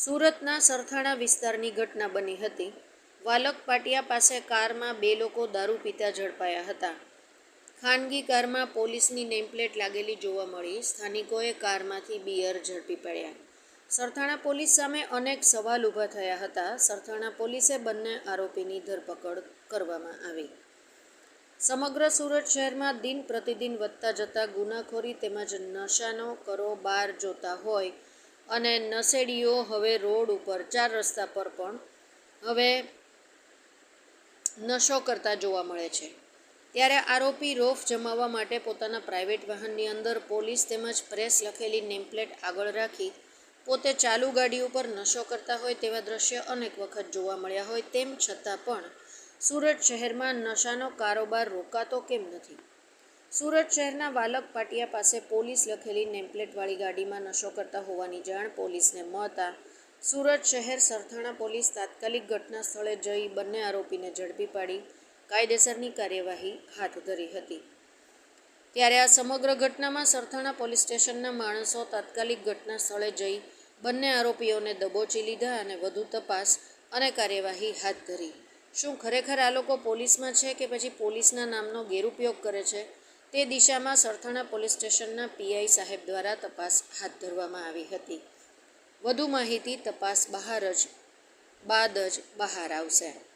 સુરતના સરથાણા વિસ્તારની ઘટના બની હતી. વાલક પાટિયા પાસે કારમાં બે લોકો દારૂ પીતા ઝડપાયા હતા. ખાનગી કારમાં પોલીસની નેમપ્લેટ લાગેલી જોવા મળી. સ્થાનિકોએ કારમાંથી બિયર ઝડપી પડ્યા. સરથાણા પોલીસ સામે અનેક સવાલ ઊભા થયા હતા. સરથાણા પોલીસે બંને આરોપીની ધરપકડ કરવામાં આવી. સમગ્ર સુરત શહેરમાં દિન પ્રતિદિન વધતા જતા ગુનાખોરી તેમજ નશાનો કરો બાર જોતા હોય અને નશેડીઓ હવે રોડ ઉપર, ચાર રસ્તા પર પણ હવે નશો કરતા જોવા મળે છે. ત્યારે આરોપી રોફ જમાવવા માટે પોતાના પ્રાઇવેટ વાહનની અંદર પોલીસ તેમજ પ્રેસ લખેલી નેમપ્લેટ આગળ રાખી પોતે ચાલુ ગાડી ઉપર નશો કરતા હોય તેવા દ્રશ્ય અનેક વખત જોવા મળ્યા હોય તેમ છતાં પણ સુરત શહેરમાં નશાનો કારોબાર રોકાતો કેમ નથી? સુરત શહેરના વાલક પાટિયા પાસે પોલીસ લખેલી નેમપ્લેટવાળી ગાડીમાં નશો કરતા હોવાની જાણ પોલીસને મળતા સુરત શહેર સરથાણા પોલીસ તાત્કાલિક ઘટના સ્થળે જઈ બંને આરોપીને ઝડપી પાડી, કાયદેસરની કાર્યવાહી હાથ ધરી હતી. ત્યારે આ સમગ્ર ઘટનામાં સરથાણા પોલીસ સ્ટેશનના માણસો તાત્કાલિક ઘટના સ્થળે જઈ બંને આરોપીઓને દબોચી લીધા અને વધુ તપાસ અને કાર્યવાહી હાથ ધરી. શું ખરેખર આ લોકો પોલીસમાં છે કે પછી પોલીસના નામનો ગેરઉપયોગ કરે છે? તે દિશામાં સરથાણા પોલીસ સ્ટેશનના પીઆઈ સાહેબ દ્વારા તપાસ હાથ ધરવામાં આવી હતી. વધુ માહિતી તપાસ બહાર જ, બાદ જ બહાર આવશે.